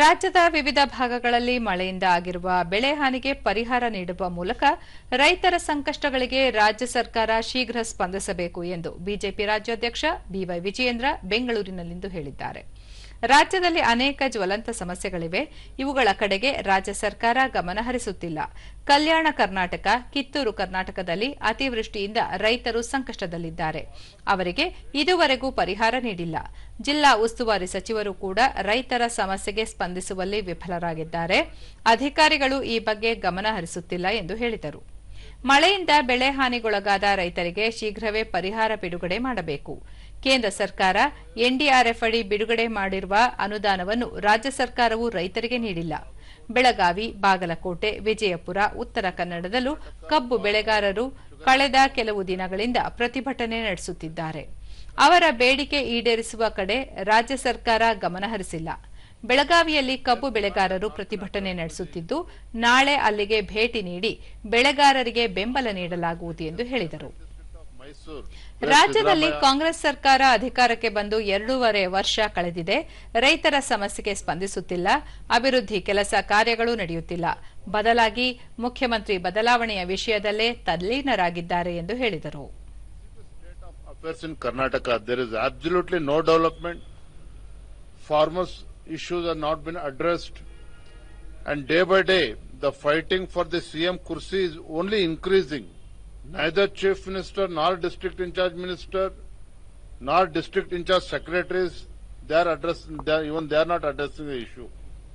ರಾಜ್ಯದ ವಿವಿಧ ಭಾಗಗಳಲ್ಲಿ ಮಳೆಯಿಂದ ಆಗಿರುವ ಬೆಳೆ ಹಾನಿಗೆ ಪರಿಹಾರ ನೀಡುವ ಮೂಲಕ ರೈತರ ಸಂಕಷ್ಟಗಳಿಗೆ ರಾಜ್ಯ ಸರ್ಕಾರ ಶೀಘ್ರ ಸ್ಪಂದಿಸಬೇಕು ಎಂದು ಬಿಜೆಪಿ ರಾಜ್ಯಾಧ್ಯಕ್ಷ ಬಿವೈ ವಿಜಯೇಂದ್ರ ಬೆಂಗಳೂರಿನಲ್ಲಿಂದು ಹೇಳಿದ್ದಾರೆ. ರಾಜ್ಯದಲ್ಲಿ ಅನೇಕ ಜ್ವಲಂತ ಸಮಸ್ಯೆಗಳಿವೆ. ಇವುಗಳ ಕಡೆಗೆ ರಾಜ್ಯ ಸರ್ಕಾರ ಗಮನಹರಿಸುತ್ತಿಲ್ಲ ಕಲ್ಯಾಣ ಕರ್ನಾಟಕ, ಕಿತ್ತೂರು ಕರ್ನಾಟಕದಲ್ಲಿ ಅತಿವೃಷ್ಟಿಯಿಂದ ರೈತರು ಸಂಕಷ್ಟದಲ್ಲಿದ್ದಾರೆ. ಅವರಿಗೆ ಇದುವರೆಗೂ ಪರಿಹಾರ ನೀಡಿಲ್ಲ. ಜಿಲ್ಲಾ ಉಸ್ತುವಾರಿ ಸಚಿವರು ಕೂಡ ರೈತರ ಸಮಸ್ಯೆಗೆ ಸ್ಪಂದಿಸುವಲ್ಲಿ ವಿಫಲರಾಗಿದ್ದಾರೆ. ಅಧಿಕಾರಿಗಳು ಈ ಬಗ್ಗೆ ಗಮನ ಹರಿಸುತ್ತಿಲ್ಲ ಎಂದು ಹೇಳಿದರು. ಮಳೆಯಿಂದ ಬೆಳೆ ಹಾನಿಗೊಳಗಾದ ರೈತರಿಗೆ ಶೀಘ್ರವೇ ಪರಿಹಾರ ಬಿಡುಗಡೆ ಮಾಡಬೇಕು. ಕೇಂದ್ರ ಸರ್ಕಾರ ಎನ್ಡಿಆರ್ಎಫ್ ಅಡಿ ಬಿಡುಗಡೆ ಮಾಡಿರುವ ಅನುದಾನವನ್ನು ರಾಜ್ಯ ಸರ್ಕಾರವು ರೈತರಿಗೆ ನೀಡಿಲ್ಲ. ಬೆಳಗಾವಿ, ಬಾಗಲಕೋಟೆ, ವಿಜಯಪುರ, ಉತ್ತರ ಕನ್ನಡದಲ್ಲೂ ಕಬ್ಬು ಬೆಳೆಗಾರರು ಕಳೆದ ಕೆಲವು ದಿನಗಳಿಂದ ಪ್ರತಿಭಟನೆ ನಡೆಸುತ್ತಿದ್ದಾರೆ. ಅವರ ಬೇಡಿಕೆ ಈಡೇರಿಸುವ ಕಡೆ ರಾಜ್ಯ ಸರ್ಕಾರ ಗಮನ ಹರಿಸಿಲ್ಲ ಬೆಳಗಾವಿಯಲ್ಲಿ ಕಬ್ಬು ಬೆಳೆಗಾರರು ಪ್ರತಿಭಟನೆ ನಡೆಸುತ್ತಿದ್ದು, ನಾಳೆ ಅಲ್ಲಿಗೆ ಭೇಟಿ ನೀಡಿ ಬೆಳೆಗಾರರಿಗೆ ಬೆಂಬಲ ನೀಡಲಾಗುವುದು ಎಂದು ಹೇಳಿದರು. ರಾಜ್ಯದಲ್ಲಿ ಕಾಂಗ್ರೆಸ್ ಸರ್ಕಾರ ಅಧಿಕಾರಕ್ಕೆ ಬಂದು ಎರಡೂವರೆ ವರ್ಷ ಕಳೆದಿದೆ. ರೈತರ ಸಮಸ್ಯೆಗೆ ಸ್ಪಂದಿಸುತ್ತಿಲ್ಲ. ಅಭಿವೃದ್ಧಿ ಕೆಲಸ ಕಾರ್ಯಗಳು ನಡೆಯುತ್ತಿಲ್ಲ. ಬದಲಾಗಿ ಮುಖ್ಯಮಂತ್ರಿ ಬದಲಾವಣೆಯ ವಿಷಯದಲ್ಲೇ ತಲ್ಲೀನರಾಗಿದ್ದಾರೆ ಎಂದು ಹೇಳಿದರು. Issues have not been addressed. And day by day, the fighting for the CM Kursi is only increasing. Neither Chief Minister nor District in charge Minister nor District in charge secretaries, they are addressing, they are, even they are not addressing the issue.